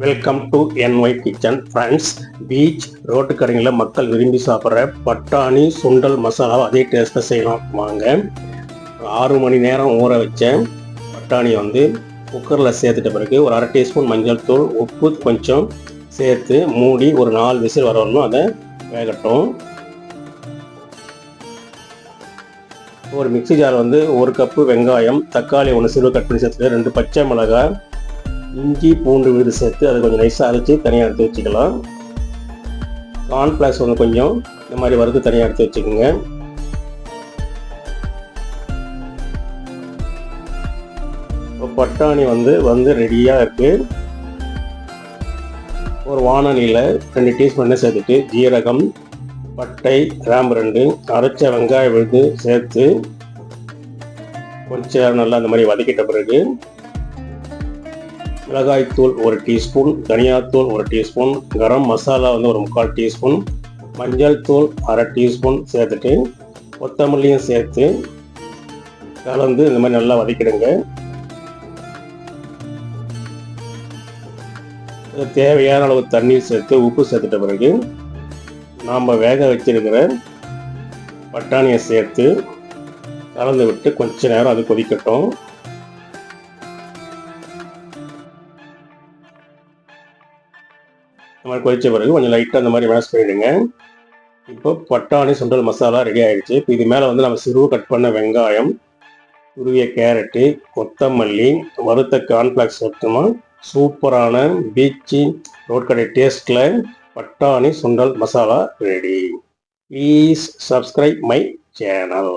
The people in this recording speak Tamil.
Welcome to NY kitchen friends beach road மக்கள் விரும்பி சாப்பிட்ற பட்டாணி சுண்டல் மசாலா அதே டேஸ்ட்டை செய்யலாம். வாங்க. ஆறு மணி நேரம் ஊற வச்ச பட்டாணி வந்து குக்கரில் சேர்த்துட்ட பிறகு ஒரு அரை டீஸ்பூன் மஞ்சள் தூள் உப்பு கொஞ்சம் சேர்த்து மூடி ஒரு நாலு விசில் வரணும். அதை வேகட்டும். ஒரு மிக்ஸி ஜார் வந்து ஒரு கப்பு வெங்காயம் தக்காளி ஒன்று சிறு கட் பண்ணி சேர்த்து ரெண்டு பச்சை மிளகாய் இஞ்சி பூண்டு விழுது சேர்த்து அதை கொஞ்சம் நைஸாக அரைச்சி தனியாக எடுத்து வச்சுக்கலாம். கார்ன்ஃப்ளாக்ஸ் ஒன்று கொஞ்சம் இந்த மாதிரி வறுத்து தனியாக எடுத்து வச்சுக்கோங்க. இப்போ பட்டாணி வந்து வந்து ரெடியாக இருக்குது ஒரு வானொலியில் ரெண்டு டீஸ்பூன் சேர்த்துட்டு ஜீரகம் பட்டை கிராம்பு ரெண்டு அரைச்ச வெங்காயம் விழுது சேர்த்து கொஞ்சம் நல்லா அந்த மாதிரி வதக்கிட்ட பிறகு மிளகாய்த்தூள் ஒரு டீஸ்பூன் தனியாத்தூள் ஒரு டீஸ்பூன் கரம் மசாலா வந்து ஒரு முக்கால் டீஸ்பூன் மஞ்சள் தூள் அரை டீஸ்பூன் சேர்த்துட்டு கொத்தமல்லியும் சேர்த்து கலந்து இந்த மாதிரி நல்லா வதக்கிடுங்க. தேவையான அளவு தண்ணீர் சேர்த்து உப்பு சேர்த்துட்ட பிறகு நாம் வேக வச்சிருக்கிற பட்டாணியை சேர்த்து கலந்து விட்டு கொஞ்ச நேரம் அது கொதிக்கட்டும். இந்த மாதிரி கொதித்த பிறகு கொஞ்சம் லைட்டாக அந்த மாதிரி மேஷ் பண்ணிவிடுங்க இப்போ பட்டாணி சுண்டல் மசாலா ரெடி ஆகிடுச்சு இப்போ இது மேலே வந்து நம்ம சிறுவு கட் பண்ண வெங்காயம் உருவிய கேரட்டு கொத்தமல்லி வறுத்த கார்ன்ஃப்ளாக்ஸ் சேர்த்தோமா சூப்பரான பீச்சி ரோட் கடை டேஸ்ட்டில் பட்டாணி சுண்டல் masala ready please subscribe my channel